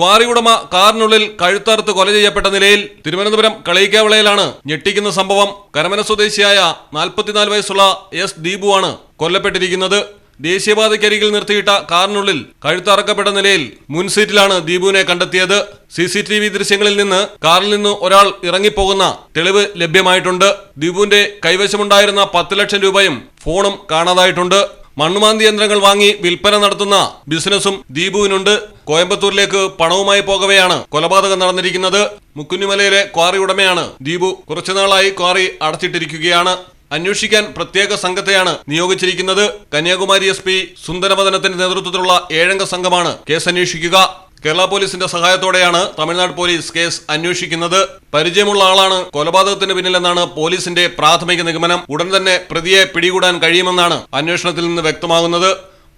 Quarry ഉടമ കാറിനുള്ളിൽ കഴുത്തറുത്ത് കൊല ചെയ്യപ്പെട്ട നിലയിൽ തിരുവനന്തപുരം കളയിക്കാവിളയിലാണ് ഞെട്ടിക്കുന്ന സംഭവം. കരമന സ്വദേശിയായ നാൽപ്പത്തിനാല് വയസ്സുള്ള എസ് ദീപുവാണ് കൊല്ലപ്പെട്ടിരിക്കുന്നത്. ദേശീയപാതയ്ക്കരികിൽ നിർത്തിയിട്ട കാറിനുള്ളിൽ കഴുത്തറക്കപ്പെട്ട നിലയിൽ മുൻസീറ്റിലാണ് ദീപുവിനെ കണ്ടെത്തിയത്. സി സി ടി വി ദൃശ്യങ്ങളിൽ നിന്ന് കാറിൽ നിന്ന് ഒരാൾ ഇറങ്ങിപ്പോകുന്ന തെളിവ് ലഭ്യമായിട്ടുണ്ട്. ദീപുവിന്റെ കൈവശമുണ്ടായിരുന്ന പത്ത് ലക്ഷം രൂപയും ഫോണും കാണാതായിട്ടുണ്ട്. മണ്ണുമാന്തി യന്ത്രങ്ങൾ വാങ്ങി വിൽപ്പന നടത്തുന്ന ബിസിനസ്സും ദീപുവിനുണ്ട്. കോയമ്പത്തൂരിലേക്ക് പണവുമായി പോകവെയാണ് കൊലപാതകം നടന്നിരിക്കുന്നത്. മുക്കുന്നിമലയിലെ ക്വാറി ഉടമയാണ് ദീപു. കുറച്ചുനാളായി ക്വാറി അടച്ചിട്ടിരിക്കുകയാണ്. അന്വേഷിക്കാൻ പ്രത്യേക സംഘത്തെയാണ് നിയോഗിച്ചിരിക്കുന്നത്. കന്യാകുമാരി എസ് പി സുന്ദരവദനത്തിന്റെ നേതൃത്വത്തിലുള്ള ഏഴംഗ സംഘമാണ് കേസ് അന്വേഷിക്കുക കേരള പോലീസിന്റെ സഹായത്തോടെയാണ് തമിഴ്നാട് പോലീസ് കേസ് അന്വേഷിക്കുന്നത്. പരിചയമുള്ള ആളാണ് കൊലപാതകത്തിന് പിന്നിലെന്നാണ് പോലീസിന്റെ പ്രാഥമിക നിഗമനം. ഉടൻ തന്നെ പ്രതിയെ പിടികൂടാൻ കഴിയുമെന്നാണ് അന്വേഷണത്തിൽ നിന്ന് വ്യക്തമാകുന്നത്.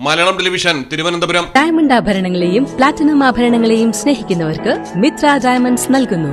മലയാളം ടെലിവിഷൻ തിരുവനന്തപുരം. ഡയമണ്ട് ആഭരണങ്ങളെയും പ്ലാറ്റിനം ആഭരണങ്ങളെയും സ്നേഹിക്കുന്നവർക്ക് മിത്ര ഡയമണ്ട്സ് നൽകുന്നു.